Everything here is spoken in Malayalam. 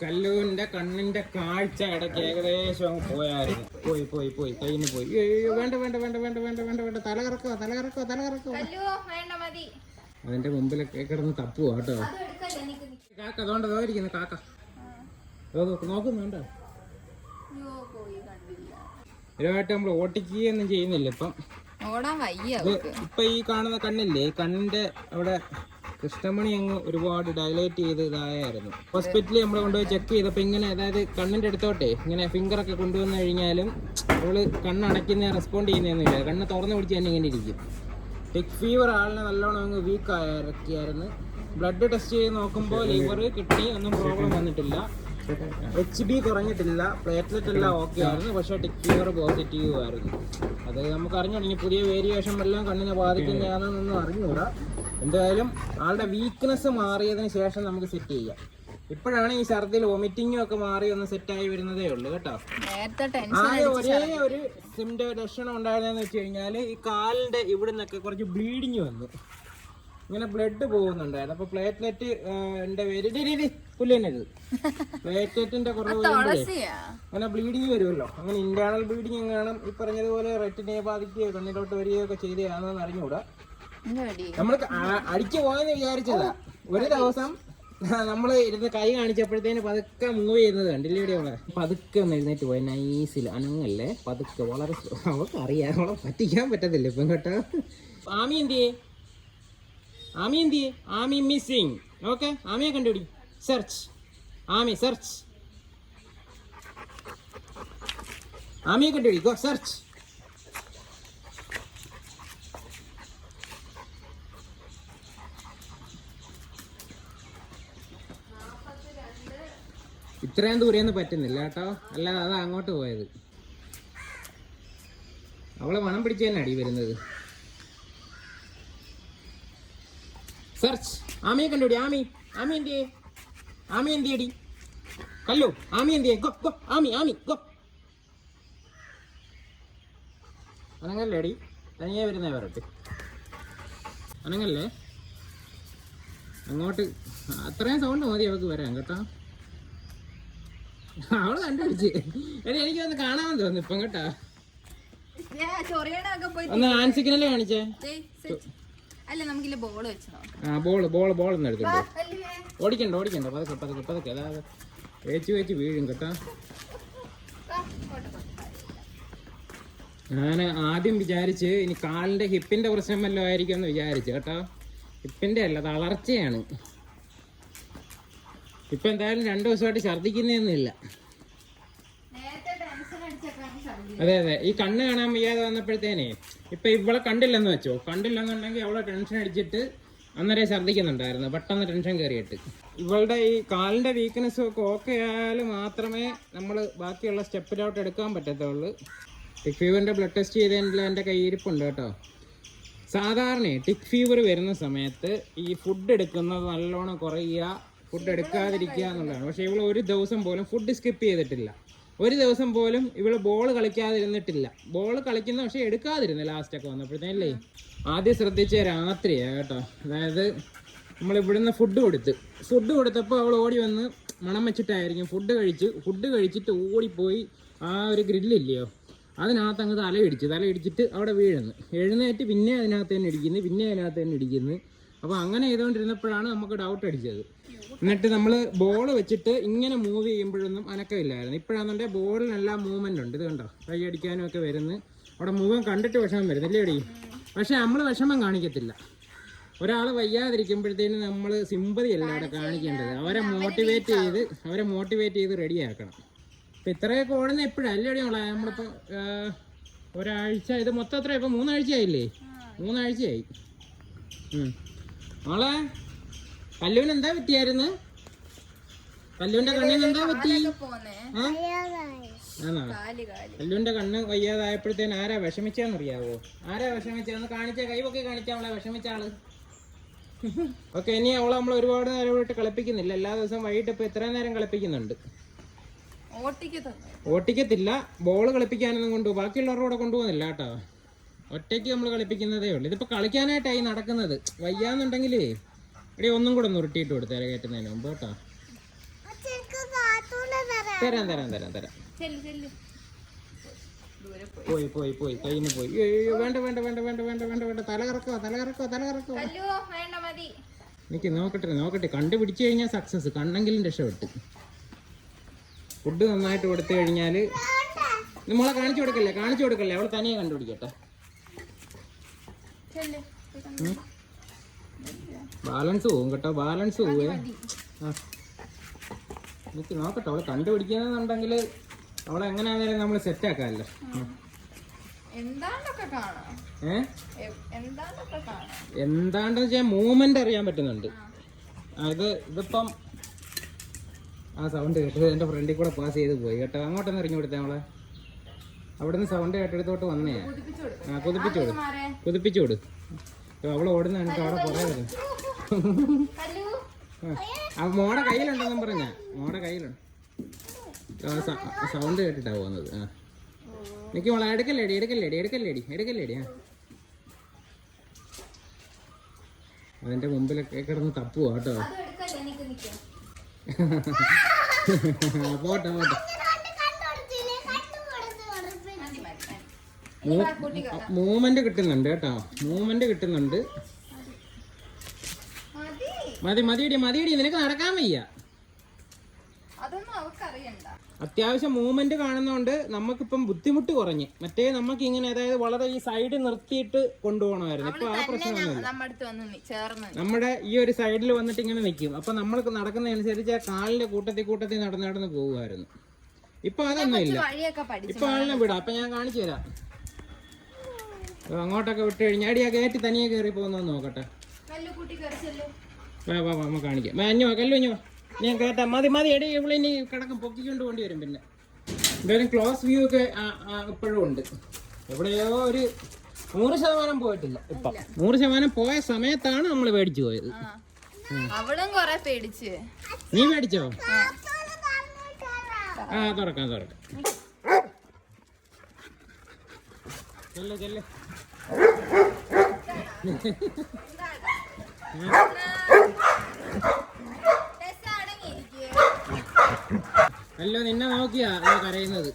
കല്ലുവിന്റെ കണ്ണിന്റെ കാഴ്ച ഇടയ്ക്ക് ഏകദേശം പോയായിരുന്നു. പോയി പോയി പോയി കയ്യിന് പോയി. അയ്യോ, വേണ്ട വേണ്ട വേണ്ട വേണ്ട വേണ്ട വേണ്ട വേണ്ട. തല കറക്കോ തല കറക്കോ തല കറക്കോ അതിന്റെ മുമ്പിലൊക്കെ കിടന്ന് തപ്പുവാ കേട്ടോ. കാക്ക അതുകൊണ്ട് അതായിരിക്കുന്നു ഇരിക്കുന്നു കാക്ക. നോക്കുന്നുണ്ടോ ഇതുമായിട്ട് നമ്മൾ ഓട്ടിക്കുകയൊന്നും ചെയ്യുന്നില്ല ഇപ്പം. ഇപ്പൊ ഈ കാണുന്ന കണ്ണില്ലേ? കണ്ണിന്റെ അവിടെ കൃഷ്ണമണി അങ്ങ് ഒരുപാട് ഡയലേറ്റ് ചെയ്ത് ഇതായായിരുന്നു. ഹോസ്പിറ്റലിൽ നമ്മൾ കൊണ്ടുപോയി ചെക്ക് ചെയ്തപ്പോൾ ഇങ്ങനെ അതായത് കണ്ണിന്റെ അടുത്തോട്ടെ ഇങ്ങനെ ഫിംഗറൊക്കെ കൊണ്ടുവന്നു കഴിഞ്ഞാലും അവൾ കണ്ണടയ്ക്കുന്ന റെസ്പോണ്ട് ചെയ്യുന്നൊന്നുമില്ല കണ്ണ് തുറന്നു പിടിച്ച് തന്നെ ഇങ്ങനെ ഇരിക്കും. ടെക് ഫീവർ ആളിനെ നല്ലോണം അങ്ങ് വീക്ക് ആയിരിക്കായിരുന്നു ബ്ലഡ് ടെസ്റ്റ് ചെയ്ത് നോക്കുമ്പോൾ ലിവർ കിഡ്നി ഒന്നും പ്രോബ്ലം വന്നിട്ടില്ല. എച്ച് ബി കുറഞ്ഞിട്ടില്ല പ്ലേറ്റ്ലെറ്റ് എല്ലാം ഓക്കെ ആയിരുന്നു പക്ഷേ ടിക് ഫീവർ പോസിറ്റീവ് ആയിരുന്നു. അത് നമുക്ക് അറിഞ്ഞു പുതിയ വേരിയേഷൻ എല്ലാം കണ്ണിനെ ബാധിക്കുന്നതാണെന്നൊന്നും അറിഞ്ഞുകൂടാ എന്തായാലും ആളുടെ വീക്ക്നെസ് മാറിയതിന് ശേഷം നമുക്ക് സെറ്റ് ചെയ്യാം. ഇപ്പോഴാണ് ഈ ഛർദിൽ വൊമിറ്റിങ്ങും ഒക്കെ മാറി ഒന്ന് സെറ്റായി വരുന്നതേ ഉള്ളൂ കേട്ടോ. ആകെ ഒരേ ഒരു സിംറ്റം ലക്ഷണം ഉണ്ടായിരുന്നെന്ന് വെച്ച് കഴിഞ്ഞാൽ ഈ കാലിന്റെ ഇവിടെ നിന്നൊക്കെ കുറച്ച് ബ്ലീഡിങ് വന്നു. ഇങ്ങനെ ബ്ലഡ് പോകുന്നുണ്ടായിരുന്നു. അപ്പൊ പ്ലേറ്റ്ലെറ്റ് എന്റെ പേര് ഡി, ഡി, ഡി, പുല്ല് തന്നെ പ്ലേറ്റ്ലെറ്റിന്റെ കുറവ് അങ്ങനെ ബ്ലീഡിങ് വരുമല്ലോ. അങ്ങനെ ഇന്റേണൽ ബ്ലീഡിങ് എങ്ങാനും ഈ പറഞ്ഞതുപോലെ റെറ്റിനെ ബാധിക്കുകയോ കണ്ണിലോട്ട് വരികയോ ഒക്കെ ചെയ്തതാണെന്ന് അറിഞ്ഞുകൂടാ. നമ്മൾ അടിച്ചു പോയെന്ന് വിചാരിച്ചതാ. ഒരു ദിവസം നമ്മൾ ഇരുന്ന് കൈ കാണിച്ചപ്പോഴത്തേന് പതുക്കെ മൂവ് ചെയ്യുന്നത് കണ്ടില്ലേ ഇവിടെ അവളെ പതുക്കെ ഒന്ന് എഴുന്നേറ്റ് പോയി. നൈസിൽ അനങ്ങല്ലേ? പതുക്കെ വളരെ. അവൾക്ക് അറിയാം അവളെ പറ്റിക്കാൻ പറ്റത്തില്ല ഇപ്പം കേട്ടോ. ആമി എന്തി ആമി എന്തി ആമി മിസ്സിങ് ഓക്കെ ആമിയെ കണ്ടുപിടി. സെർച്ച് ആമി സെർച്ച് ആമിയെ കണ്ടുപിടി. ഗോ സെർച്ച് ഇത്രയും ദൂരെയൊന്നും പറ്റുന്നില്ല കേട്ടോ. അല്ലാതെ അത് അങ്ങോട്ട് പോയത്. അവളെ മണം പിടിച്ച് തന്നെ അടി വരുന്നത്. സെർച്ച് ആമിയെ കണ്ടുപിടി ആമി. ആമി എന്തിയേ? ആമി എന്തിയടി? കല്ലു ആമി എന്തിയേ? Go go Ami Ami go. അനങ്ങല്ലേ അടി തനിയെ വരുന്നേ വരട്ടെ അനങ്ങല്ലേ? അങ്ങോട്ട്. അത്രയും സൗണ്ട് മതി അവൾക്ക് വരാം കേട്ടോ. അവൾ കണ്ടുപിടിച്ച് എടി എനിക്ക് ഒന്ന് കാണാൻ തോന്നുന്നു ഇപ്പം കേട്ടാ. ഒന്ന് സിഗ്നൽ കാണിച്ചേ? അല്ല നമുക്കില്ല ബോൾ വെച്ച് ആ ബോൾ ബോൾ ബോൾ ഒന്ന് ഓടിക്കണ്ട ഓടിക്കണ്ട. പതുക്കെ പതുക്കെ പതുക്കെ. അതായത് വേച്ച് വേച്ച് വീഴും കേട്ടോ. ഞാൻ ആദ്യം വിചാരിച്ച് ഇനി കാലിന്റെ ഹിപ്പിന്റെ പ്രശ്നം വല്ലതും ആയിരിക്കും എന്ന് വിചാരിച്ചു കേട്ടോ. ഹിപ്പിന്റെ അല്ല തളർച്ചയാണ് ഇപ്പൊ എന്തായാലും രണ്ടു ദിവസമായിട്ട് ഛർദിക്കുന്നൊന്നുമില്ല നേരത്തെ ടെൻഷൻ അടിച്ചൊക്കെയാണ് ഛർദി അതെ അതെ. ഈ കണ്ണ് കാണാൻ വയ്യാതെ വന്നപ്പോഴത്തേനെ ഇപ്പൊ ഇവളെ കണ്ടില്ലെന്ന് വെച്ചോ? കണ്ടില്ലെന്നുണ്ടെങ്കിൽ അവളെ ടെൻഷൻ അടിച്ചിട്ട് അന്നേരം ഛർദ്ദിക്കുന്നുണ്ടായിരുന്നു. പെട്ടെന്ന് ടെൻഷൻ കയറിയിട്ട്. ഇവളുടെ ഈ കാലിന്റെ വീക്ക്നെസ്സും ഒക്കെ ഓക്കെ ആയാലും മാത്രമേ നമ്മൾ ബാക്കിയുള്ള സ്റ്റെപ്പിലോട്ട് എടുക്കാൻ പറ്റത്തുള്ളൂ. ടിക് ഫീവറിന്റെ ബ്ലഡ് ടെസ്റ്റ് ചെയ്തതിന്റെ എന്റെ കയ്യിരിപ്പുണ്ട് കേട്ടോ. സാധാരണ ടിക് ഫീവർ വരുന്ന സമയത്ത് ഈ ഫുഡ് എടുക്കുന്നത് നല്ലോണം കുറയുക ഫുഡ് എടുക്കാതിരിക്കുക എന്നുള്ളതാണ്. പക്ഷേ ഇവൾ ഒരു ദിവസം പോലും ഫുഡ് സ്കിപ്പ് ചെയ്തിട്ടില്ല. ഒരു ദിവസം പോലും ഇവൾ ബോൾ കളിക്കാതിരുന്നിട്ടില്ല. ബോൾ കളിക്കുന്ന പക്ഷെ എടുക്കാതിരുന്നു ലാസ്റ്റ് ഒക്കെ വന്നപ്പോഴത്തേനല്ലേ ആദ്യം ശ്രദ്ധിച്ച രാത്രിയാണ് കേട്ടോ. അതായത് നമ്മൾ ഇവിടുന്ന് ഫുഡ് കൊടുത്ത്. ഫുഡ് കൊടുത്തപ്പോൾ അവൾ ഓടി വന്ന് മണം വെച്ചിട്ടായിരിക്കും ഫുഡ് കഴിച്ച്. ഫുഡ് കഴിച്ചിട്ട് ഓടിപ്പോയി ആ ഒരു ഗ്രില്ലില്ലയോ അതിനകത്ത് അങ്ങ് തല ഇടിച്ച് തല ഇടിച്ചിട്ട് അവിടെ വീഴുന്നു. എഴുന്നേറ്റ് പിന്നെ അതിനകത്ത് തന്നെ ഇടിക്കുന്നു പിന്നെ അതിനകത്ത് തന്നെ ഇടിക്കുന്നു. അപ്പോൾ അങ്ങനെ ചെയ്തുകൊണ്ടിരുന്നപ്പോഴാണ് നമുക്ക് ഡൗട്ട് അടിച്ചത്. എന്നിട്ട് നമ്മൾ ബോൾ വെച്ചിട്ട് ഇങ്ങനെ മൂവ് ചെയ്യുമ്പോഴൊന്നും അനക്കമില്ലായിരുന്നു. ഇപ്പോഴാണെന്നുണ്ടെങ്കിൽ ബോളിനെല്ലാം മൂവ്മെന്റ് ഉണ്ട്. ഇത് കണ്ടോ? കൈ അടിക്കാനും ഒക്കെ വരുന്നു. അവിടെ മുഖം കണ്ടിട്ട് വിഷമം വരുന്നില്ലേ എടി? പക്ഷെ നമ്മൾ വിഷമം കാണിക്കത്തില്ല. ഒരാൾ വയ്യാതിരിക്കുമ്പോഴത്തേനും നമ്മൾ സിമ്പതി അല്ല അവിടെ കാണിക്കേണ്ടത്. അവരെ മോട്ടിവേറ്റ് ചെയ്ത് അവരെ മോട്ടിവേറ്റ് ചെയ്ത് റെഡിയാക്കണം ഇപ്പം ഇത്രയൊക്കെ ഓടുന്ന എപ്പോഴല്ലേ മോളെ? നമ്മളിപ്പോൾ ഒരാഴ്ച ഇത് മൊത്തം എത്ര ഇപ്പം മൂന്നാഴ്ചയായില്ലേ? മൂന്നാഴ്ചയായി. മോളെ? കല്ലുവിന് എന്താ പറ്റിയായിരുന്നു? പല്ലുവിന്റെ കണ്ണിന് എന്താ പറ്റി? പല്ലുവിന്റെ? ആണോ? കണ്ണ് വയ്യാതായപ്പോഴത്തേന് ആരാ വിഷമിച്ചാന്നറിയാവോ? ആരാ വിഷമിച്ചു കാണിച്ച കൈവൊക്കെ കാണിച്ച അവളെ വിഷമിച്ച ആൾ? ഓക്കെ ഇനി അവൾ നമ്മൾ ഒരുപാട് നേരം വിട്ട് കളിപ്പിക്കുന്നില്ല. എല്ലാ ദിവസവും വൈകിട്ട് ഇപ്പൊ ഇത്രയും നേരം കളിപ്പിക്കുന്നുണ്ട്? ഓട്ടിക്ക് ഓട്ടിക്കത്തില്ല. ബോൾ കളിപ്പിക്കാനൊന്നും കൊണ്ടു ബാക്കിയുള്ളവരുടെ കൂടെ കൊണ്ടുപോകുന്നില്ല കേട്ടോ. ഒറ്റയ്ക്ക് നമ്മൾ കളിപ്പിക്കുന്നതേ ഉള്ളൂ. ഇതിപ്പോ കളിക്കാനായിട്ടായി നടക്കുന്നത്. വയ്യാന്നുണ്ടെങ്കിലേ ഇവിടെ ഒന്നും കൂടെ നുരുട്ടിയിട്ട് ഉരുട്ടിയിട്ട് തര കയറ്റുന്നതിന് മുമ്പ് കേട്ടോ. തരാം. തരാം തരാം തരാം ചെല്ലു ചെല്ലു. ദൂരെ പോയി പോയി പോയി കയ്യിൽ നിന്ന് പോയി. അയ്യോ, വേണ്ട വേണ്ട വേണ്ട വേണ്ട വേണ്ട വേണ്ട വേണ്ട. തല കറക്കോ തല കറക്കോ തല കറക്കോ കല്ലു വേണ്ട മതി. എനിക്ക് നോക്കട്ടെ നോക്കട്ടെ. കണ്ടുപിടിച്ചു കഴിഞ്ഞാൽ സക്സസ് കണ്ണെങ്കിലും രക്ഷപ്പെട്ടു. ഫുഡ് നന്നായിട്ട് കൊടുത്തു കഴിഞ്ഞാൽ നമ്മളെ കാണിച്ചു കൊടുക്കല്ലേ കാണിച്ചു കൊടുക്കല്ലേ? അവൾ തനിയെ കണ്ടുപിടിക്കട്ടെ. ബാലൻസ് പോവും കേട്ടോ ബാലൻസ് പോവേ. നോക്കി നോക്കട്ടെ അവളെ കണ്ടുപിടിക്കാന്നുണ്ടെങ്കിൽ അവളെ എങ്ങനെയാണെങ്കിലും നമ്മൾ സെറ്റ് ആക്കാമല്ലോ. എന്താണ്ട് വെച്ചാൽ മൂവ്മെന്റ് അറിയാൻ പറ്റുന്നുണ്ട്. അത് ഇത് ഇതിപ്പം ആ സൗണ്ട് കേട്ടത് എന്റെ ഫ്രണ്ടിൽ കൂടെ പാസ് ചെയ്ത് പോയി കേട്ടോ. അങ്ങോട്ടൊന്ന് ഇറങ്ങി കൊടുത്തേ നമ്മളെ അവിടുന്ന് സൗണ്ട് കേട്ടെടുത്തോട്ട് വന്നേ. ആ കുതിപ്പിച്ചു വിട് മാറേ കുതിപ്പിച്ചു വിട് അവൾ ഓടുന്ന എനിക്ക് അവിടെ കുറേ ആ മോടെ കയ്യിലുണ്ടെന്നും പറഞ്ഞ. മോടെ കയ്യിലുണ്ട്. സൗണ്ട് കേട്ടിട്ടാ പോകുന്നത്. ആ. എനിക്ക് മോളെ എടുക്കല്ലേടി എടുക്കല്ലേടി എടുക്കല്ലേടി എടുക്കല്ലേടി ആ. അതിന്റെ മുമ്പിലൊക്കെ കിടന്ന് തപ്പുവാ കേട്ടോ. പോട്ടെ പോട്ടെ. മൂവ്മെന്റ് കിട്ടുന്നുണ്ട് കേട്ടോ. മൂവ്മെന്റ് കിട്ടുന്നുണ്ട്. മതി മതി മതിയടി മതിയടി നിനക്ക് നടക്കാൻ വയ്യ. അത്യാവശ്യം മൂവ്മെന്റ് കാണുന്നതുകൊണ്ട് നമുക്കിപ്പം ബുദ്ധിമുട്ട് കുറഞ്ഞ്. മറ്റേ നമുക്ക് ഇങ്ങനെ അതായത് വളരെ ഈ സൈഡ് നിർത്തിയിട്ട് കൊണ്ടുപോകണമായിരുന്നു. ഇപ്പൊ ആ പ്രശ്നം പ്രശ്നമൊന്നുമില്ല നമ്മുടെ ഈ ഒരു സൈഡിൽ വന്നിട്ട് ഇങ്ങനെ നിൽക്കും അപ്പൊ നമ്മൾക്ക് നടക്കുന്നതനുസരിച്ച് ആ കാലിന്റെ കൂട്ടത്തിൽ കൂട്ടത്തിൽ നടന്ന് നടന്ന് പോകുമായിരുന്നു. ഇപ്പൊ അതൊന്നും ഇല്ല. ഇപ്പൊ ആളിനെ വിടാം. അപ്പൊ ഞാൻ കാണിച്ചു തരാം. അങ്ങോട്ടൊക്കെ വിട്ട് കഴിഞ്ഞാൽ അടി ആ കയറ്റി തനിയെ കയറി പോകുന്നതെന്ന് നോക്കട്ടെ. വാ വാ വാ നമുക്ക് കാണിക്കാം. വാ, അഞ്ഞോ കല്ലു അഞ്ഞോ ഞാൻ കേട്ടാ. മതി മതി എടി ഇവിടെ ഇനി കിടക്കും പൊക്കിക്കൊണ്ട് കൊണ്ടി വരും പിന്നെ. എന്തായാലും ക്ലോസ് വ്യൂ ഒക്കെ ഇപ്പോഴും ഉണ്ട്. എവിടെയോ ഒരു നൂറ് ശതമാനം പോയിട്ടില്ല ഇപ്പം. നൂറ് ശതമാനം പോയ സമയത്താണ് നമ്മൾ മേടിച്ചു പോയത്. ആ. അവളും കൊറേ പേടിച്ച്. നീ മേടിച്ചോ? ആ. തുറക്കാം തുറക്കാം. ചെല്ല് ചെല്ല്. അല്ലോ നിന്നെ നോക്കിയാ കരയുന്നത്.